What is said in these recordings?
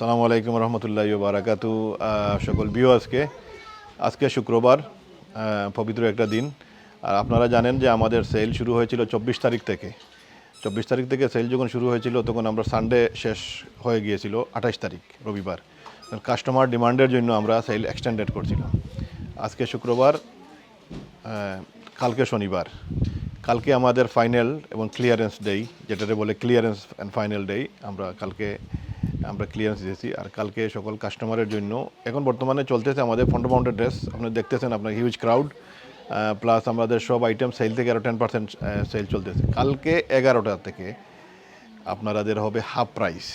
আসসালামু আলাইকুম রহমতুল্লাহ বারাকাতু সকল আজকে আজকে শুক্রবার পবিত্র একটা দিন। আর আপনারা জানেন যে আমাদের সেল শুরু হয়েছিল চব্বিশ তারিখ থেকে। চব্বিশ তারিখ থেকে সেল যখন শুরু হয়েছিল, তখন আমরা সানডে শেষ হয়ে গিয়েছিল, আঠাশ তারিখ, রবিবার। কাস্টমার ডিমান্ডের জন্য আমরা সেল এক্সটেন্ডেড করছিলাম। আজকে শুক্রবার কালকে শনিবার। কালকে আমাদের ফাইনাল এবং ক্লিয়ারেন্স ডেই যেটাতে বলে ক্লিয়ারেন্স অ্যান্ড ফাইনাল ডেই আমরা কালকে আমরা ক্লিয়ারেন্স দিয়েছি। আর কালকে সকল কাস্টমারের জন্য, এখন বর্তমানে চলতেছে আমাদের ফান্ডামেন্টাল ড্রেস আপনি দেখতেছেন আপনার হিউজ ক্রাউড প্লাস আমাদের সব আইটেম সেল থেকে আরও টেন পার্সেন্ট সেল চলতেছে। কালকে এগারোটা থেকে আপনারাদের হবে হাফ প্রাইস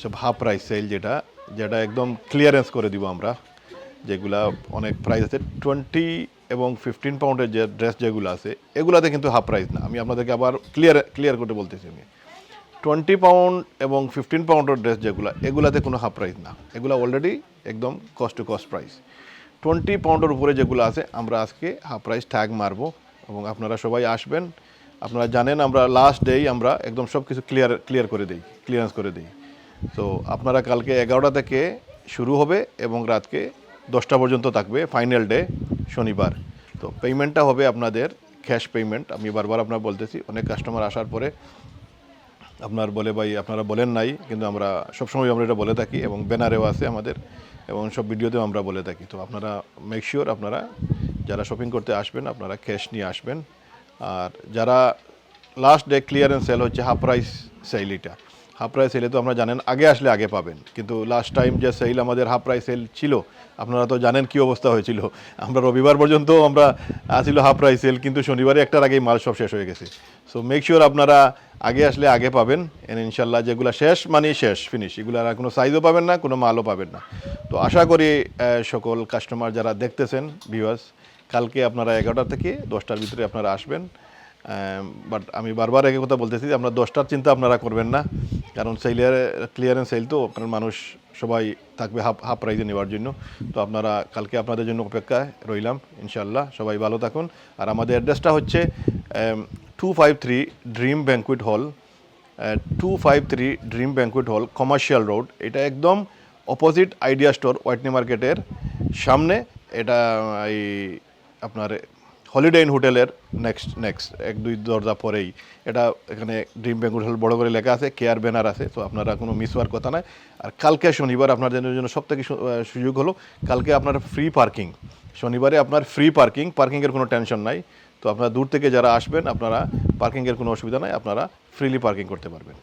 সব হাফ প্রাইস সেল যেটা যেটা একদম ক্লিয়ারেন্স করে দিব আমরা, যেগুলা অনেক প্রাইস আছে। টোয়েন্টি এবং ফিফটিন পাউন্ডের যে ড্রেস যেগুলো আছে, এগুলাতে কিন্তু হাফ প্রাইস না। আমি আপনাদেরকে আবার ক্লিয়ার ক্লিয়ার করে বলতেছি আমি। টোয়েন্টি পাউন্ড এবং ফিফটিন পাউন্ডের ড্রেস যেগুলো, এগুলাতে কোনো হাফ প্রাইস না। এগুলো অলরেডি একদম cost to cost price twenty পাউন্ডের উপরে যেগুলো আছে, আমরা আজকে হাফ প্রাইস ট্যাগ মারবো এবং আপনারা সবাই আসবেন। আপনারা জানেন আমরা লাস্ট ডেই আমরা একদম সব কিছু ক্লিয়ার ক্লিয়ার করে দিই ক্লিয়ারেন্স করে দিই। তো আপনারা কালকে এগারোটা থেকে শুরু হবে এবং রাতকে দশটা পর্যন্ত থাকবে ফাইনাল ডে শনিবার। তো পেমেন্টটা হবে আপনাদের ক্যাশ পেমেন্ট আমি বারবার আপনার বলতেছি, অনেক কাস্টমার আসার পরে আপনার বলে ভাই, আপনারা বলেন নাই, কিন্তু আমরা সবসময় আমরা এটা বলে থাকি এবং ব্যানারেও আছে আমাদের এবং সব ভিডিওতেও আমরা বলে থাকি। তো আপনারা মেক শিওর আপনারা যারা শপিং করতে আসবেন, আপনারা ক্যাশ নিয়ে আসবেন। আর যারা লাস্ট ডে ক্লিয়ারেন্স সেল হচ্ছে হাফ প্রাইস সেল এটা। হাফ সেলে তো আপনারা জানেন, আগে আসলে আগে পাবেন। কিন্তু লাস্ট টাইম যে সেল আমাদের হাফ সেল ছিল, আপনারা তো জানেন কি অবস্থা হয়েছিল। আমরা রবিবার পর্যন্ত আমরা আসছিল হাফ সেল কিন্তু শনিবারে একটার আগেই মাল সব শেষ হয়ে গেছে। সো মেক শিওর আপনারা আগে আসলে আগে পাবেন ইনশাল্লাহ যেগুলো শেষ মানে শেষ ফিনিশ এগুলো আর কোনো সাইজও পাবেন না, কোনো মালও পাবেন না। তো আশা করি সকল কাস্টমার যারা দেখতেছেন ভিউয়ার্স কালকে আপনারা এগারোটা থেকে দশটার ভিতরে আপনারা আসবেন। বাট আমি বারবার একই কথা বলতেছি আপনারা দশটার চিন্তা আপনারা করবেন না। কারণ সেলের ক্লিয়ারেন্স সেল তো আপনার মানুষ সবাই থাকবে হাফ হাফ প্রাইজে নেওয়ার জন্য। তো আপনারা কালকে আপনাদের জন্য অপেক্ষায় রইলাম ইনশাল্লাহ সবাই ভালো থাকুন। আর আমাদের অ্যাড্রেসটা হচ্ছে two five three dream banquet hall two five three dream banquet hall commercial road এটা একদম অপোজিট আইডিয়া স্টোর ওয়াইটনি মার্কেটের সামনে। এটা, এই, আপনার হলিডে ইন হোটেলের নেক্সট নেক্সট এক, দুই দরজা পরেই এটা এখানে ড্রিম ব্যাঙ্কুইট হল বড় করে লেখা আছে কেয়ার ব্যানার আছে, তো আপনারা কোনো মিস হওয়ার কথা নয়। আর কালকে শনিবার আপনাদের জন্য সব থেকে সুযোগ হলো, কালকে আপনার ফ্রি পার্কিং শনিবারে আপনার ফ্রি পার্কিং পার্কিংয়ের কোনো টেনশন নাই। তো আপনারা দূর থেকে যারা আসবেন, আপনারা পার্কিংয়ের কোনো অসুবিধা নাই, আপনারা ফ্রিলি পার্কিং করতে পারবেন।